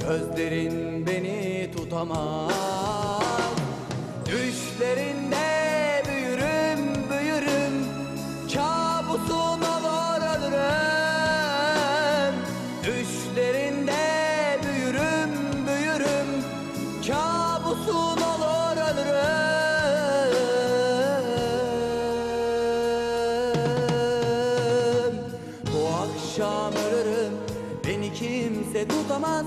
Gözlerin beni tutamaz. Düşlerinde büyürüm büyürüm. Kabusun olur ölürüm Düşlerinde büyürüm büyürüm. Ölürüm Bu akşam ölürüm. Beni kimse tutamaz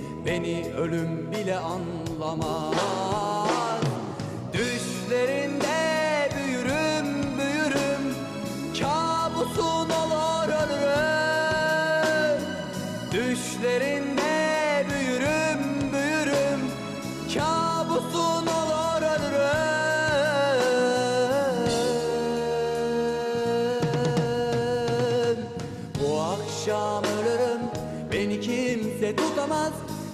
beni ölüm bile anlamaz. Düşlerinde büyürüm büyürüm. Kabusun olur ölürüm Düşlerinde büyürüm büyürüm. Kabusun olur ölürüm akşam ölürüm. Beni kimse tutamaz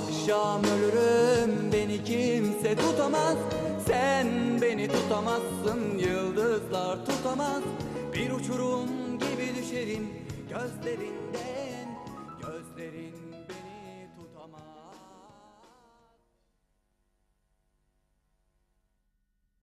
akşam ölürüm Beni kimse tutamaz. Sen beni tutamazsın Yıldızlar tutamaz. Bir uçurum gibi düşerim Gözlerinden Gözlerin